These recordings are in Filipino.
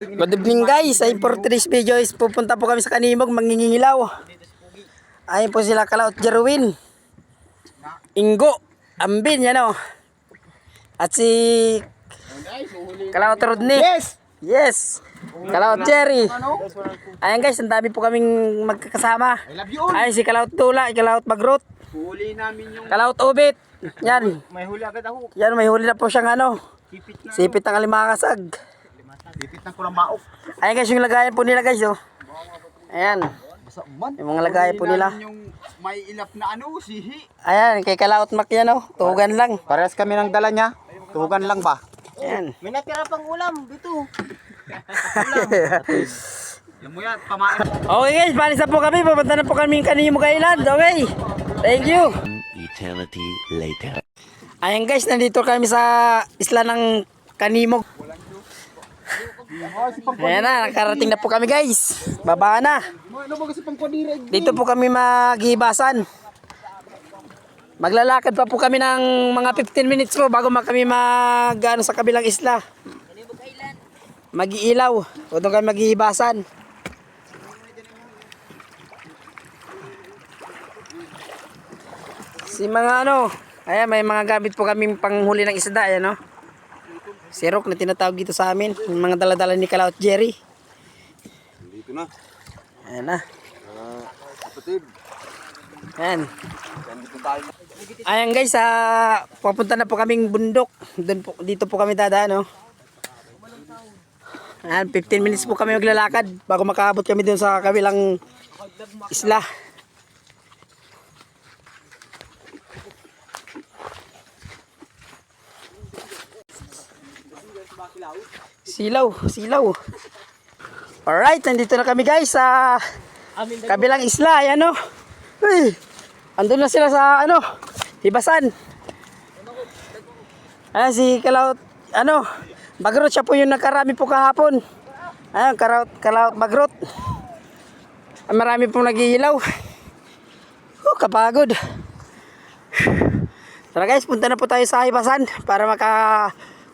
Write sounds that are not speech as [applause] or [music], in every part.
Good evening guys, ay for today's video is pupunta po kami sa Kanimog, mangingilaw. Ayun po sila Kalaot Jerwin. Ingo, Ambin, yan o. At si Kalaot Rodney. Yes! Yes! Kalaot Cherry. Ayan guys, ang dami po kaming magkakasama. I love you all. Ay si Kalaot Tula, Kalaot Bagrot, Huli namin yung... Kalaot Ubit. Yan. May huli agad ako. Yan, may huli na po siyang ano. Sipit ng alimakasag. Kipit ng kulang baok. Ayan guys, yung lagayan po nila guys oh. Ayan. Basta man. Yung mga lagayan po nila. Yung may ilap na ano, sihi. Ayan, kay Kalaot Mac yan oh. Tugan lang. Parehas kami ng dala niya. Tugan lang ba? Ayan. May natira pang ulam dito. [laughs] Alam mo yan, pamain. Okay guys, balis na po kami. Papunta na po kami kanino Island. Okay. Thank you. Eternity later. Ayan guys, nandito kami sa isla ng Kanimog. Ayan na, nakarating na po kami guys. Baba na. Ano? Dito po kami maghibasan. Maglalakad pa po kami ng mga 15 minutes po bago kami mag ano, sa kabilang isla. Mag-iilaw. O doon kami maghihibasan. Si mga ano, ayan may mga gamit po kaming panghuli ng isda, ayan no. Sirok na tinatawag dito sa amin, yung mga daladala ni Kalaot Jerry. Dito na. Ayan na. Kapatid. Ayan. Ayan guys, ah, papunta na po kaming bundok. Doon po, dito po kami dadaan, no. Ayan, 15 minutes po kami maglalakad bago makaabot kami doon sa kabilang isla. Silaw, silaw. Alright, nandito na kami guys sa kabilang isla. Ayan, no. Uy, andun na sila sa ano, hibasan. Ayan si Kalaot, ano, Bagrot siya po yung nakarami po kahapon. Ayan, Kalaot, Kalaot Bagrot. Ah, Marami pong naghihilaw. Oh, kapagod. Tara guys, punta na po tayo sa hibasan para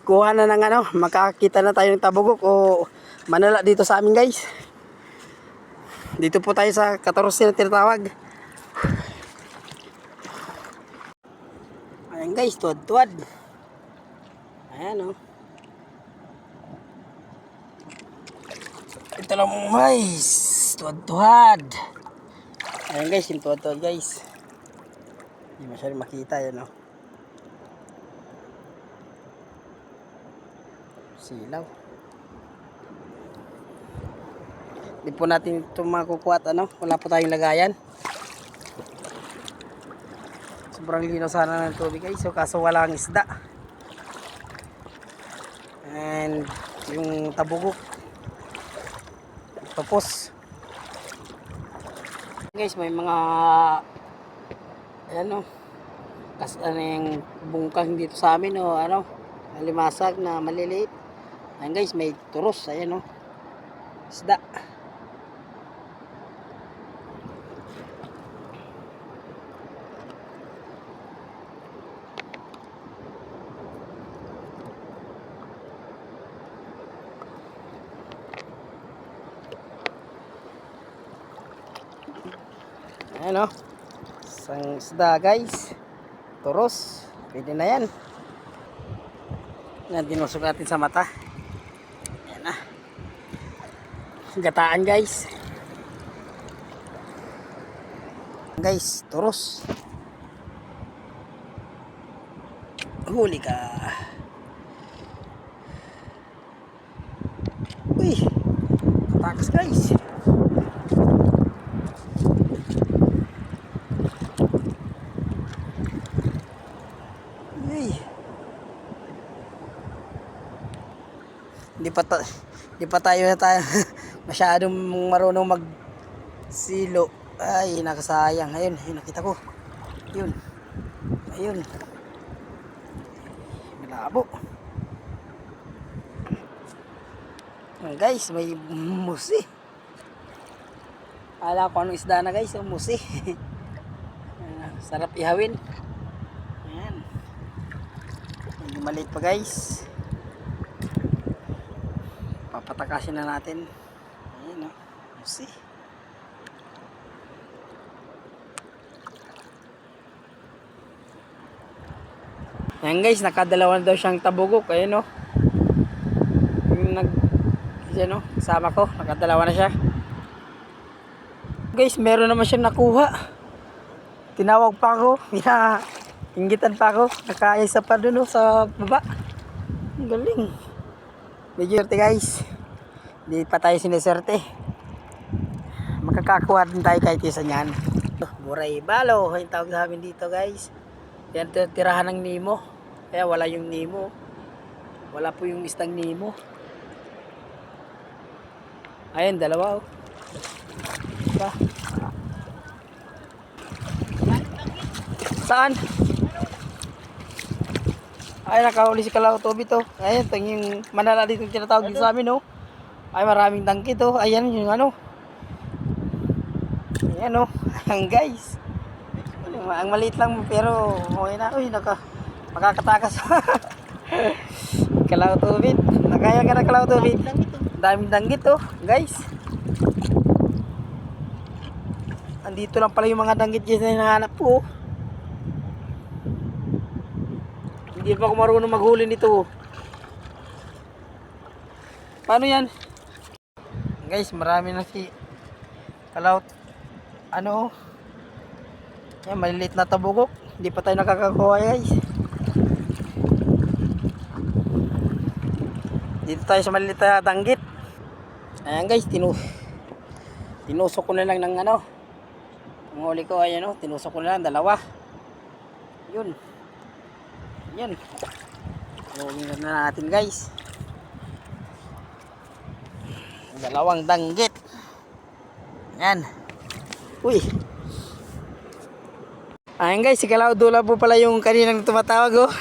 makakuha na ng ano, makakita na tayo ng tabugok o manala dito sa amin guys. Dito po tayo sa 14 na tinatawag. Ayan guys, tuwad-tuwad. Ayan oh. Ito lang guys, tuwad-tuwad. Ayan guys, yung tuwad-tuwad guys. Hindi masyadong makita yan oh. Silaw. Hindi po natin ito makukuha at ano, wala po tayong lagayan. Sobrang linaw sana ng tubig guys, so kaso walang isda. And yung tabugok. Tapos. Guys, may mga ano kas ano yung bungkang dito sa amin o ano alimasag na maliliit. Ayan guys, may turos, ayan o. Isda. Ayan o. Isang isda guys. Turos. Pwede na yan. Yan, dinusok natin sa mata. Ayan na. Gataan guys. Guys, turos. Huli ka. Uy. Katakas guys. Ay. Hindi pa ta hindi pa tayo na tayo [laughs] masyadong marunong mag silo. Ay, nakasayang. Ayun, ayun nakita ko. Ayun. Ayun. Malabo. Ayan, guys, may musi. Ala ko anong isda na guys, yung musi. Ayan, [laughs] Sarap ihawin. Ayan. Medyo maliit pa guys. Papatakasin na natin. Ayan o. See? Ayan guys, nakadalawa na daw siyang tabugok. Ayan o. Yung nag... Ayan o, kasama ko. Nakadalawa na siya. Guys, meron naman siyang nakuha. Tinawag pa ako. [laughs] Pina... Inggitan pa ako. Nakaisa pa dun o, sa baba. Ang galing. Medyo guys. Hindi pa tayo siniserte. Makakakuha din tayo kahit isa niyan. Buray balo. Yung tawag sa amin dito guys. Yan tir- tirahan ng Nemo. Kaya wala yung Nemo. Wala po yung istang Nemo. Ayun, dalawa oh. Diba? Saan? Ay, nakahuli si Kalaw Toby to. Ayun, ito yung manala dito yung tinatawag dito sa amin, oh. Ay, maraming dangkit, oh. Ayan, yung ano. Ayan, oh. [laughs] Ayan, guys. Ang maliit lang, pero okay na. Uy, naka, makakatakas. [laughs] Kalaw Toby. Nakaya ka na Kalaw Toby. Daming danggit, oh. Guys. Andito lang pala yung mga danggit dyan na hinahanap ko, oh. Hindi pa ako marunong maghuli nito. Paano yan? Guys, marami na si kalaut. Ano? Yan, maliliit na tabugok. Hindi pa tayo nakakakuha guys. Dito tayo sa maliliit na danggit. Ayan guys, tinu tinusok ko na lang ng ano. Ang huli ko ay ano, tinusok ko na lang dalawa. Yun. Yan. Huwagin na natin guys. Dalawang danggit. Yan. Uy. Ayan guys, si Kalaw Dula po pala yung kaninang tumatawag oh.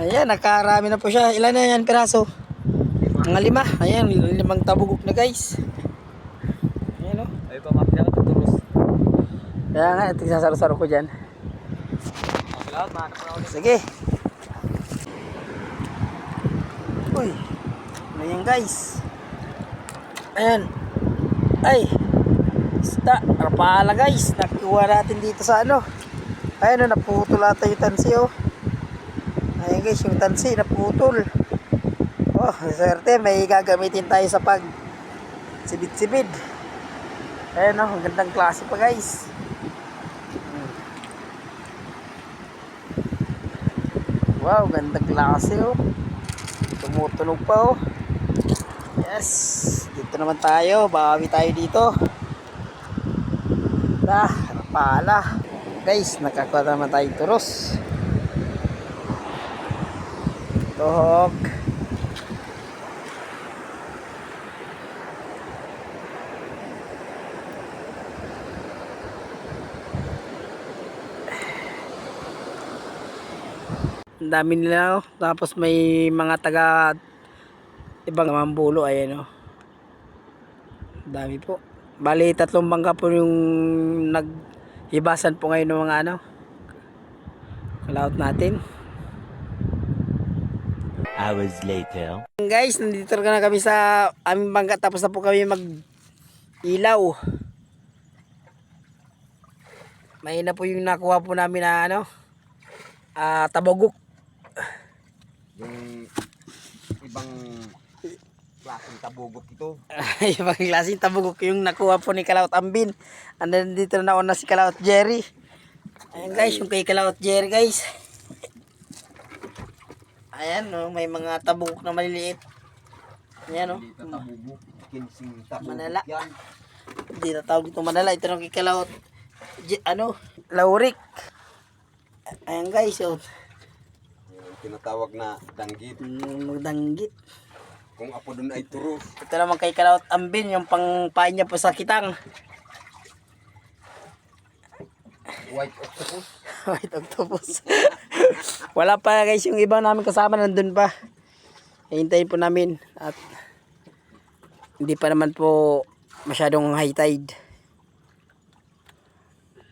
Ayan, nakarami na po siya. Ilan na yan piraso? Mga lima. Ayan, limang tabugok na guys. Ayan oh. Ay pa makita ka tuturos. Kaya nga, ito sasaro-saro ko dyan. Sige. Uy. Ano yan guys? Ayan. Ay. Isda. Rapala guys. Nakuha natin dito sa ano. Ayan o. Naputol ata yung tansi oh. Ayan guys. Yung tansi. Naputol. Oh. Swerte. May gagamitin tayo sa pag sibid-sibid. Ayan o. Ang gandang klase pa guys. Wow, gandang klase oh. Tumutunog pa oh. Yes, dito naman tayo. Bawi tayo dito. Ah, pala. Guys, nakakuha naman tayo turos. Tuhok. Ang dami nila oh. Tapos may mga taga ibang mambulo ayan oh. Dami po. Bali tatlong bangka po yung naghibasan po ngayon ng mga ano. Kalaot natin. Hours later. Guys, nandito na kami sa aming bangka tapos na po kami mag ilaw. May na po yung nakuha po namin na ano. Ah, tabogok. Yung ibang klaseng tabugok ito. [laughs] Ibang klaseng tabugok yung nakuha po ni Kalaot Ambin. Andun dito na nauna si Kalaot Jerry. Ayan guys, yung kay Kalaot Jerry guys. Ayan no, may mga tabugok na maliliit. Ayan no. Dito tabugok. Kinsing tabugok Manala. yan. Hindi na tawag dito manala. Ito nung kay Kalaot. J- ano? Laurik. Ayan guys, oh. Yung tinatawag na danggit. Mm, Magdanggit. Kung apo doon ay turos. Ito naman kay Kalaot Ambin, yung pangpain niya po sa kitang. White octopus. [laughs] White octopus. [laughs] Wala pa guys yung ibang namin kasama nandun pa. Hintayin po namin at hindi pa naman po masyadong high tide.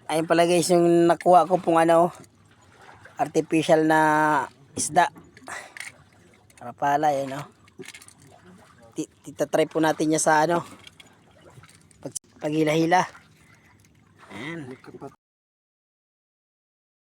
Ayun pala guys yung nakuha ko pong ano artificial na isda. Para pala eh no. Ti- titatry po natin niya sa ano. Pag, paghila-hila. Ayan.